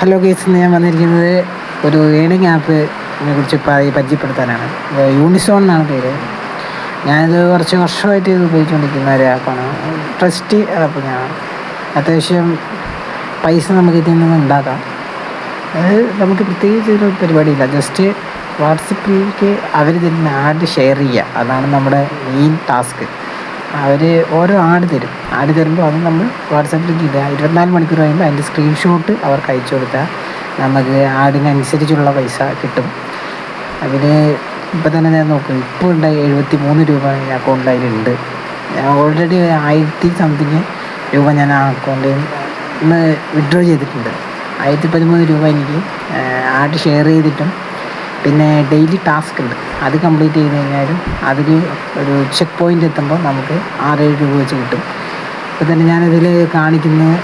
Hello guys ഞാൻ വന്നിരിക്കുന്നത് ഒരു ഏണിംഗ് ആപ്പിനെ കുറിച്ച് പരിചയപ്പെടുത്താനാണ്. യൂണിസോൺ എന്നാണ് പേര്. ഞാനിത് കുറച്ച് വർഷമായിട്ട് ഇത് ഉപയോഗിച്ചുകൊണ്ടിരിക്കുന്ന ഒരു ആപ്പാണ് ട്രസ്റ്റ് ആപ്പ് ഞാൻ. അത്യാവശ്യം പൈസ നമുക്ക് ഇതിൽ നിന്ന് ഉണ്ടാക്കാം. അത് നമുക്ക് പ്രത്യേകിച്ച് ഒരു പരിപാടിയില്ല. ജസ്റ്റ് വാട്സപ്പിലേക്ക് അവർ തരുന്ന ആഡ് ഷെയർ ചെയ്യുക. അതാണ് നമ്മുടെ മെയിൻ ടാസ്ക് അവർ ഓരോ ആഡ് തരും. ആഡ് തരുമ്പോൾ അത് നമ്മൾ വാട്സാപ്പിലേക്ക് ഇടുക ഇരുപത്തിനാല് മണിക്കൂർ കഴിയുമ്പോൾ അതിന്റെ സ്ക്രീൻഷോട്ട് അവർക്ക് അയച്ചു കൊടുത്താൽ നമുക്ക് ആടിനനുസരിച്ചുള്ള പൈസ കിട്ടും. അതിൽ ഇപ്പം തന്നെ ഞാൻ നോക്കും ഇപ്പോൾ ഉണ്ടായി എഴുപത്തി മൂന്ന് രൂപ അക്കൗണ്ട് അതിലുണ്ട് ഞാൻ ഓൾറെഡി ആയിരത്തി സംതിങ് രൂപ ഞാൻ ആ അക്കൗണ്ടിൽ നിന്ന് വിഡ്രോ ചെയ്തിട്ടുണ്ട്. ആയിരത്തി പതിമൂന്ന് രൂപ എനിക്ക് ആട് ഷെയർ ചെയ്തിട്ടും പിന്നെ ഡെയിലി ടാസ്ക് ഉണ്ട്. അത് കംപ്ലീറ്റ് ചെയ്ത് കഴിഞ്ഞാലും അതിൽ ഒരു ചെക്ക് പോയിന്റ് എത്തുമ്പോൾ നമുക്ക് ആറേഴ് രൂപ വെച്ച് കിട്ടും. ഇപ്പോൾ തന്നെ ഞാനതിൽ കാണിക്കുന്നത്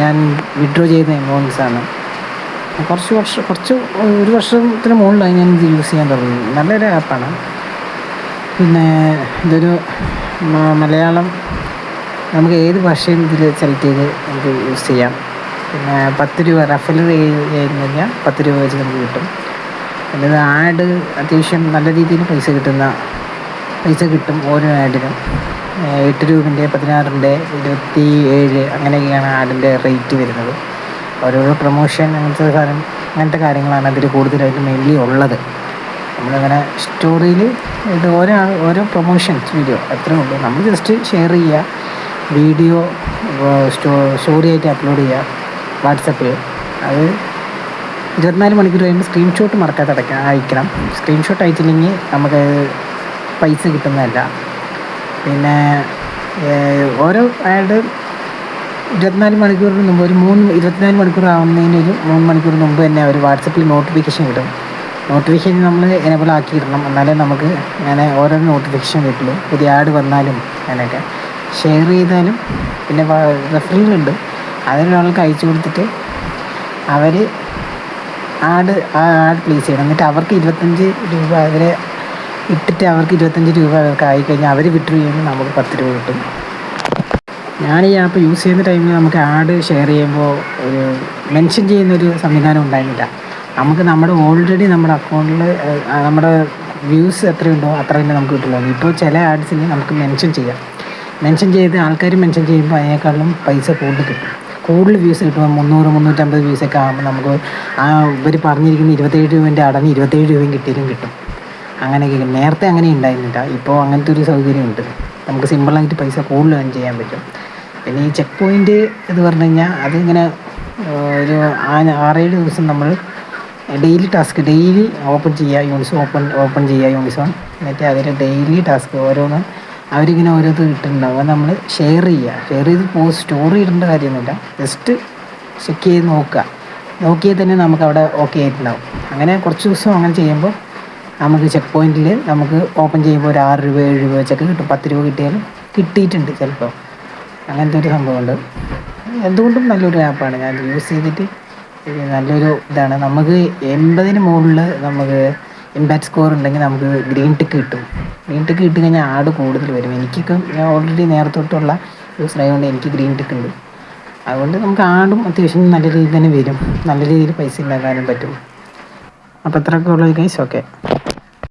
ഞാൻ വിഡ്രോ ചെയ്ത എമൗണ്ട്സാണ് കുറച്ച് വർഷം കുറച്ച് ഒരു വർഷത്തിന് മുകളിലായി ഞാൻ ഇത് യൂസ് ചെയ്യാൻ തുടങ്ങി. നല്ലൊരു ആപ്പാണ് പിന്നെ ഇതൊരു മലയാളം നമുക്ക് ഏത് ഭാഷയും ഇതിൽ സെലക്ട് ചെയ്ത് നമുക്ക് യൂസ് ചെയ്യാം. പിന്നെ പത്ത് രൂപ റഫൽ കഴിഞ്ഞാൽ പത്ത് രൂപ വെച്ച് നമുക്ക് കിട്ടും. ഇത് ആഡ് അത്യാവശ്യം നല്ല രീതിയിൽ പൈസ കിട്ടുന്ന പൈസ കിട്ടും ഓരോ ആഡിനും. എട്ട് രൂപന്റെ പതിനാറിന്റെ ഇരുപത്തി ഏഴ് അങ്ങനെയൊക്കെയാണ് ആഡിന്റെ റേറ്റ് വരുന്നത്. ഓരോരോ പ്രൊമോഷൻ അങ്ങനത്തെ സാധനം അങ്ങനത്തെ കാര്യങ്ങളാണ് അതിൽ കൂടുതലായിട്ട് മെയിൻലി ഉള്ളത്. നമ്മളങ്ങനെ സ്റ്റോറിയിൽ ഇത് ഓരോ ഓരോ പ്രൊമോഷൻസ് വീഡിയോ അത്രേ ഉള്ളൂ. നമ്മൾ ജസ്റ്റ് ഷെയർ ചെയ്യുക വീഡിയോ സ്റ്റോ സ്റ്റോറി ആയിട്ട് അപ്ലോഡ് ചെയ്യുക വാട്സപ്പിൽ അത് ഇരുപത്തിനാല് മണിക്കൂർ കഴിയുമ്പോൾ സ്ക്രീൻഷോട്ട് മറക്കാതെ അടയ്ക്കണം അയക്കണം. സ്ക്രീൻഷോട്ട് അയച്ചില്ലെങ്കിൽ നമുക്ക് പൈസ കിട്ടുന്നതല്ല. പിന്നെ ഓരോ ആഡ് ഇരുപത്തിനാല് മണിക്കൂറിന് മുമ്പ് ഒരു മൂന്ന് ഇരുപത്തിനാല് മണിക്കൂർ ആവുന്നതിന് ഒരു മൂന്ന് മണിക്കൂർ മുമ്പ് തന്നെ ഒരു വാട്സപ്പിൽ നോട്ടിഫിക്കേഷൻ കിട്ടും നോട്ടിഫിക്കേഷൻ നമ്മൾ എനേബിൾ ആക്കിയിടണം. എന്നാലേ നമുക്ക് അങ്ങനെ ഓരോ നോട്ടിഫിക്കേഷൻ കിട്ടുള്ളൂ പുതിയ ആഡ് വന്നാലും അങ്ങനെയൊക്കെ ഷെയർ ചെയ്താലും പിന്നെ റെഫറലുണ്ട് അതിനൊരാൾക്ക് അയച്ചു കൊടുത്തിട്ട് അവർ ആഡ് ആ ആഡ് പ്ലേസ് ചെയ്യണം. എന്നിട്ട് അവർക്ക് ഇരുപത്തഞ്ച് രൂപ അവരെ ഇട്ടിട്ട് അവർക്ക് ഇരുപത്തഞ്ച് രൂപ അവർക്ക് ആയിക്കഴിഞ്ഞാൽ അവർ വിഡ്രോ ചെയ്യുമ്പോൾ നമുക്ക് പത്ത് രൂപ കിട്ടും. ഞാൻ ഈ ആപ്പ് യൂസ് ചെയ്യുന്ന ടൈമിൽ നമുക്ക് ആഡ് ഷെയർ ചെയ്യുമ്പോൾ ഒരു മെൻഷൻ ചെയ്യുന്നൊരു സംവിധാനം ഉണ്ടായിരുന്നില്ല. നമുക്ക് നമ്മുടെ ഓൾറെഡി നമ്മുടെ അക്കൗണ്ടിൽ നമ്മുടെ വ്യൂസ് എത്രയുണ്ടോ അത്ര തന്നെ നമുക്ക് കിട്ടുള്ളൂ. ഇപ്പോൾ ചില ആഡ്സിന് നമുക്ക് മെൻഷൻ ചെയ്യാം. മെൻഷൻ ചെയ്ത് ആൾക്കാർ മെൻഷൻ ചെയ്യുമ്പോൾ അതിനേക്കാളും പൈസ കൂടുതൽ കിട്ടും. കൂടുതൽ വ്യൂസ് കിട്ടുമ്പോൾ മുന്നൂറ് മുന്നൂറ്റമ്പത് വ്യൂസൊക്കെ ആകുമ്പോൾ നമുക്ക് ആ ഇവർ പറഞ്ഞിരിക്കുന്ന ഇരുപത്തേഴ് രൂപേന്റെ അടഞ്ഞ് ഇരുപത്തേഴ് രൂപയും കിട്ടിയാലും കിട്ടും. അങ്ങനെയൊക്കെ നേരത്തെ അങ്ങനെ ഉണ്ടായിരുന്നില്ല. ഇപ്പോൾ അങ്ങനത്തെ ഒരു സൗകര്യമുണ്ട് നമുക്ക് സിമ്പിളായിട്ട് പൈസ കൂടുതൽ ഏൺ ചെയ്യാൻ പറ്റും. പിന്നെ ഈ ചെക്ക് പോയിന്റ് എന്ന് പറഞ്ഞു കഴിഞ്ഞാൽ അതിങ്ങനെ ഒരു ആറേഴ് ദിവസം നമ്മൾ ഡെയിലി ടാസ്ക് ഡെയിലി ഓപ്പൺ ചെയ്യുക യൂണിസോൺ ഓപ്പൺ ഓപ്പൺ ചെയ്യുക യൂണിസോൺ എന്നിട്ട് അതിൽ ഡെയിലി ടാസ്ക് ഓരോന്ന് അവരിങ്ങനെ ഓരോത് കിട്ടുന്നുണ്ടാവും അത് നമ്മൾ ഷെയർ ചെയ്യുക. ഷെയർ ചെയ്ത് പോ സ്റ്റോറി ഇടേണ്ട കാര്യമൊന്നുമില്ല. ജസ്റ്റ് ചെക്ക് ചെയ്ത് നോക്കുക. നോക്കിയാൽ തന്നെ നമുക്ക് അവിടെ ഓക്കെ ആയിട്ടുണ്ടാവും. അങ്ങനെ കുറച്ച് ദിവസം അങ്ങനെ ചെയ്യുമ്പോൾ നമുക്ക് ചെക്ക് പോയിന്റിൽ നമുക്ക് ഓപ്പൺ ചെയ്യുമ്പോൾ ഒരു ആറ് രൂപ ഏഴ് രൂപ വെച്ചൊക്കെ കിട്ടും. പത്ത് രൂപ കിട്ടിയാലും കിട്ടിയിട്ടുണ്ട് ചിലപ്പോൾ. അങ്ങനത്തെ ഒരു സംഭവമുണ്ട് എന്തുകൊണ്ടും നല്ലൊരു ആപ്പാണ് ഞാൻ യൂസ് ചെയ്തിട്ട് നല്ലൊരു ഇതാണ്. നമുക്ക് എൺപതിന് മുകളിൽ നമുക്ക് ഇമ്പാക്ട് സ്കോർ ഉണ്ടെങ്കിൽ നമുക്ക് ഗ്രീൻ ടിക്ക് കിട്ടും. ടിക്ക് കിട്ടി കഴിഞ്ഞാൽ ആട് കൂടുതൽ വരും. എനിക്കൊക്കെ ഞാൻ ഓൾറെഡി നേരത്തോട്ടുള്ള ആയതുകൊണ്ട് എനിക്ക് ഗ്രീൻ ടിക്ക് ഉണ്ട്. അതുകൊണ്ട് നമുക്ക് ആടും അത്യാവശ്യം നല്ല രീതിയിൽ തന്നെ വരും. നല്ല രീതിയിൽ പൈസ ഉണ്ടാക്കാനും പറ്റും. അപ്പോൾ അത്രയൊക്കെ ഉള്ളത് ഗൈസ് ഓക്കെ